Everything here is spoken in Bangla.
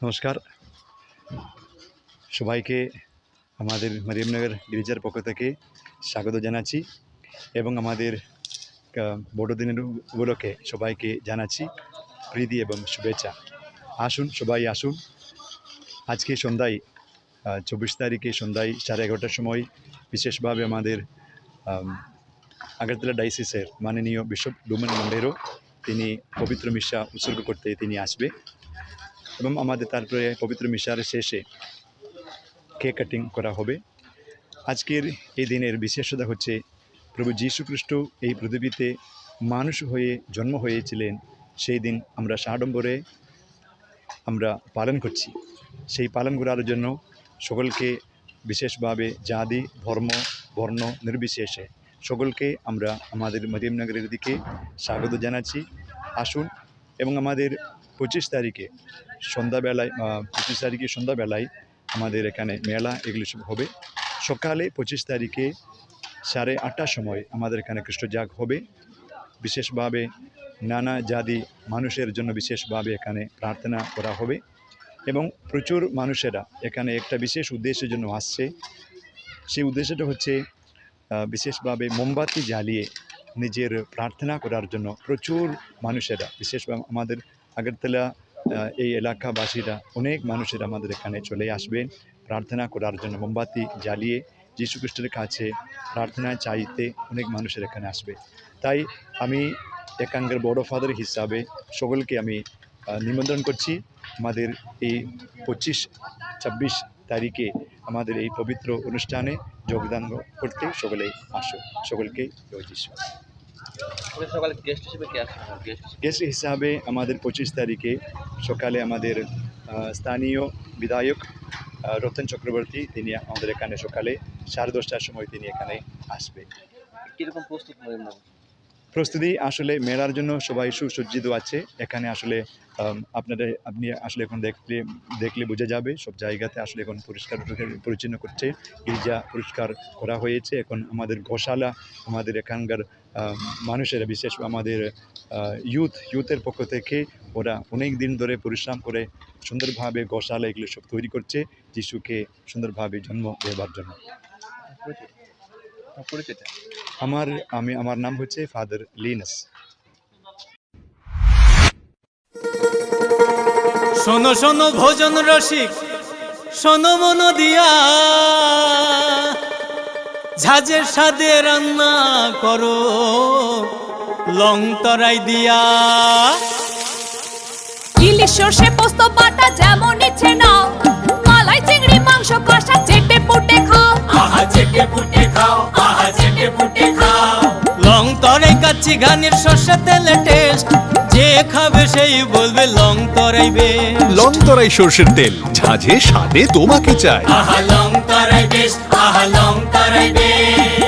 নমস্কার। সবাইকে আমাদের মরিয়মনগর গিরিজার পক্ষ থেকে স্বাগত জানাচ্ছি এবং আমাদের বড়দিনের উপলক্ষে সবাইকে জানাচ্ছি প্রীতি এবং শুভেচ্ছা। আসুন, সবাই আসুন। আজকে সন্ধ্যায় চব্বিশ তারিখে সন্ধ্যায় সাড়ে এগারোটার সময় বিশেষভাবে আমাদের আগরতলা ডাইসিসের মাননীয় বিশপ ডুমেন মন্ডেরও তিনি পবিত্র মিশা উৎসর্গ করতে তিনি আসবে। এবং আমাদের তারপরে পবিত্র মিশার শেষে কেক কাটিং করা হবে। আজকের এই দিনের বিশেষতা হচ্ছে প্রভু যীশু খ্রিস্ট এই পৃথিবীতে মানুষ হয়ে জন্ম হয়েছিলেন। সেই দিন আমরা সাড়ম্বরে আমরা পালন করছি। সেই পালন করার জন্য সকলকে বিশেষভাবে জাতি, ধর্ম, বর্ণ নির্বিশেষে সকলকে আমরা আমাদের মদিমনগরের দিকে স্বাগত জানাচ্ছি। আসুন এবং আমাদের পঁচিশ তারিখে সন্ধ্যাবেলায় পঁচিশ তারিখে সন্ধ্যাবেলায় আমাদের এখানে মেলা এগুলো সব হবে। সকালে পঁচিশ তারিখে সাড়ে আটটার সময় আমাদের এখানে খ্রিস্টজাগ হবে। বিশেষভাবে নানা জাতি মানুষের জন্য বিশেষভাবে এখানে প্রার্থনা করা হবে এবং প্রচুর মানুষেরা এখানে একটা বিশেষ উদ্দেশ্যের জন্য আসছে। সেই উদ্দেশ্যটা হচ্ছে বিশেষভাবে মোমবাতি জ্বালিয়ে নিজের প্রার্থনা করার জন্য প্রচুর মানুষেরা বিশেষভাবে আমাদের আগরতলা এই এলাকাবাসীরা, অনেক মানুষেরা আমাদের এখানে চলে আসবেন। প্রার্থনা করার জন্য মোমবাতি জ্বালিয়ে যীশু খ্রিস্টের কাছে প্রার্থনা চাইতে অনেক মানুষের এখানে আসবে। তাই আমি এখানকার বড় ফাদার হিসাবে সকলকে আমি নিমন্ত্রণ করছি। আমাদের এই পঁচিশ, ছাব্বিশ তারিখে আমাদের এই পবিত্র অনুষ্ঠানে যোগদান করতে সকলে আসো সকলকে জয় সকালে গেস্ট হিসেবে গেস্ট গেস্ট হিসাবে? আমাদের পঁচিশ তারিখে সকালে আমাদের স্থানীয় বিধায়ক রতন চক্রবর্তী তিনি আমাদের এখানে সকালে সাড়ে দশটার সময় তিনি এখানে আসবে। কীরকম প্রস্তুত প্রস্তুতি আসলে মেলার জন্য সবাই সুসজ্জিত আছে। এখানে আসলে আম, আপনারা আপনি আসলে এখন দেখলে দেখলে বোঝা যাবে সব জায়গাতে আসলে এখন পরিষ্কার পরিচ্ছন্ন করছে। গির্জা পরিষ্কার করা হয়েছে। এখন আমাদের গোশালা আমাদের এখানকার মানুষেরা বিশেষ আমাদের ইউথ ইউথের পক্ষ থেকে ওরা অনেক দিন ধরে পরিশ্রম করে সুন্দরভাবে গোশালা এগুলো সব তৈরি করছে যিশুকে সুন্দরভাবে জন্ম দেওয়ার জন্য। পরিচয়টা আমার আমি আমার নাম হচ্ছে ফাদার লিনাস। শোনো শোনো ভোজন রসিক শোনো মন দিয়া। ঝাঁঝের সাদে রান্না করো লং তরাই দিয়া। ইলিশ সর্ষে পোস্ত বাটা যেমন ইচ্ছে নাও। মালাই চিংড়ি মাংস কষা চেটে পুটে খাও। আহা চেটে ফুটে খাও ফুটে খাও। লং তরাই কাচ্চি ঘানির সর্ষের তেলে টেস্ট যে খাবে সেই বলবে লং তরাইবে লং তরাই সর্ষের তেল ঝাঁঝে স্বাদে তোমাকে চাই। আহা লং তরাই বেশ আহা লং তরাই বেশ